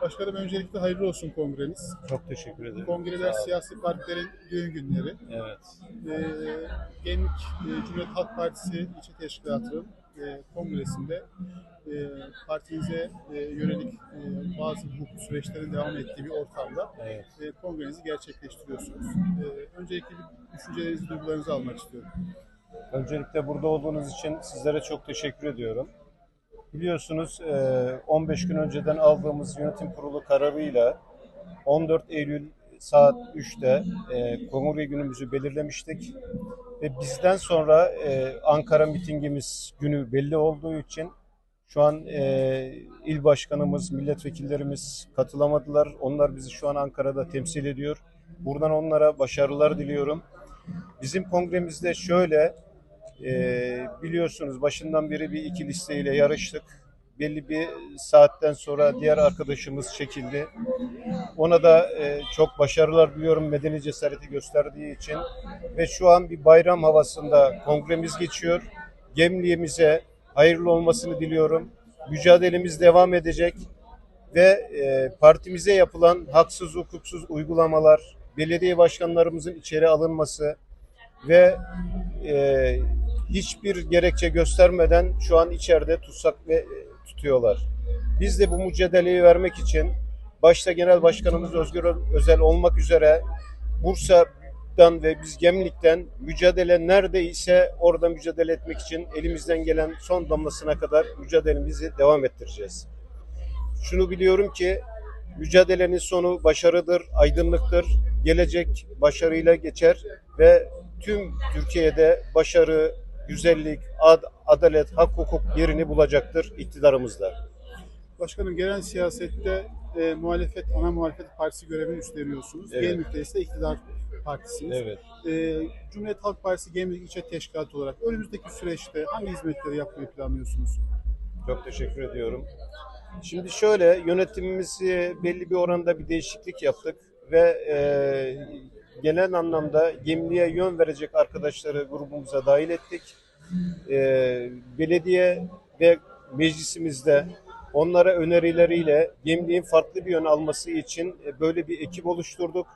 Başkanım öncelikle hayırlı olsun kongreniz. Çok teşekkür ederim. Kongreler siyasi partilerin düğün günleri. Evet. Ee, Gemlik e, Cumhuriyet Halk Partisi İlçe Teşkilatı'nın e, kongresinde e, partinize e, yönelik e, bazı hukuk süreçlerin devam ettiği bir ortamda Evet. e, kongrenizi gerçekleştiriyorsunuz. E, öncelikle bir düşüncelerinizi, duygularınızı almak istiyorum. Öncelikle burada olduğunuz için sizlere çok teşekkür ediyorum. Biliyorsunuz e, 15 gün önceden aldığımız yönetim kurulu kararıyla 14 Eylül saat 3'te e, kongre günümüzü belirlemiştik. Ve bizden sonra e, Ankara mitingimiz günü belli olduğu için şu an e, il başkanımız, milletvekillerimiz katılamadılar. Onlar bizi şu an Ankara'da temsil ediyor. Buradan onlara başarılar diliyorum. Bizim kongremizde şöyle e, biliyorsunuz başından beri bir iki listeyle yarıştık. Belli bir saatten sonra diğer arkadaşımız çekildi. Ona da e, çok başarılar diliyorum medeni cesareti gösterdiği için. Ve şu an bir bayram havasında kongremiz geçiyor. Gemliğimize hayırlı olmasını diliyorum. Mücadelemiz devam edecek ve e, partimize yapılan haksız hukuksuz uygulamalar, belediye başkanlarımızın içeri alınması ve e, hiçbir gerekçe göstermeden şu an içeride tutsak ve e, tutuyorlar. Biz de bu mücadeleyi vermek için başta Genel Başkanımız Özgür Özel olmak üzere Bursa'dan ve biz Gemlik'ten mücadele neredeyse orada mücadele etmek için elimizden gelen son damlasına kadar mücadelemizi devam ettireceğiz. Şunu biliyorum ki mücadelenin sonu başarıdır, aydınlıktır. Gelecek başarıyla geçer ve tüm Türkiye'de başarı, güzellik, ad- adalet, hak hukuk yerini bulacaktır iktidarımızda. Başkanım genel siyasette e, muhalefet, ana muhalefet partisi görevini üstleniyorsunuz. Evet. Gemlik'te ise iktidar partisiniz. Evet. E, Cumhuriyet Halk Partisi Gemlik İlçe Teşkilatı olarak önümüzdeki süreçte hangi hizmetleri yapmayı planlıyorsunuz? Çok teşekkür ediyorum. Şimdi şöyle yönetimimizi belli bir oranda bir değişiklik yaptık ve e, genel anlamda gemliğe yön verecek arkadaşları grubumuza dahil ettik. E, belediye ve meclisimizde onlara önerileriyle gemliğin farklı bir yön alması için e, böyle bir ekip oluşturduk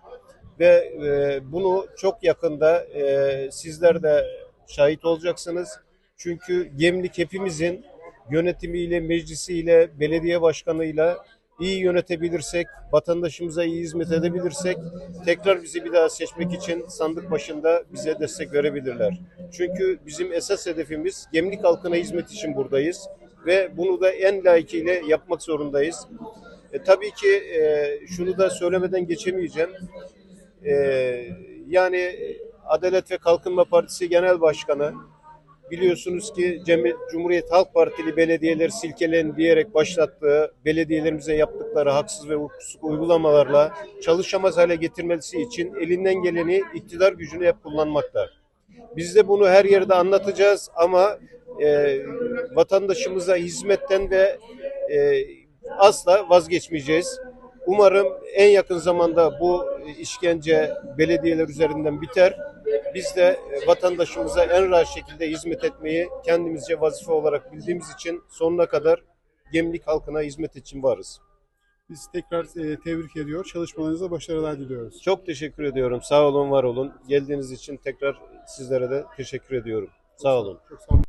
ve e, bunu çok yakında e, sizler de şahit olacaksınız. Çünkü gemlik hepimizin yönetimiyle, meclisiyle, belediye başkanıyla iyi yönetebilirsek, vatandaşımıza iyi hizmet edebilirsek tekrar bizi bir daha seçmek için sandık başında bize destek verebilirler. Çünkü bizim esas hedefimiz gemlik halkına hizmet için buradayız ve bunu da en layıkıyla yapmak zorundayız. E, tabii ki e, şunu da söylemeden geçemeyeceğim. E, yani Adalet ve Kalkınma Partisi Genel Başkanı biliyorsunuz ki Cumhuriyet Halk Partili belediyeleri silkelen diyerek başlattığı belediyelerimize yaptıkları haksız ve hukuksuz uygulamalarla çalışamaz hale getirmesi için elinden geleni iktidar gücünü hep kullanmakta. Biz de bunu her yerde anlatacağız ama e, vatandaşımıza hizmetten ve e, asla vazgeçmeyeceğiz. Umarım en yakın zamanda bu işkence belediyeler üzerinden biter. Biz de e, vatandaşımıza en rahat şekilde hizmet etmeyi kendimizce vazife olarak bildiğimiz için sonuna kadar Gemlik halkına hizmet için varız. Biz tekrar e, tebrik ediyor. Çalışmalarınıza başarılar diliyoruz. Çok teşekkür ediyorum. Sağ olun, var olun. Geldiğiniz için tekrar sizlere de teşekkür ediyorum. Sağ olun. Çok sağ olun.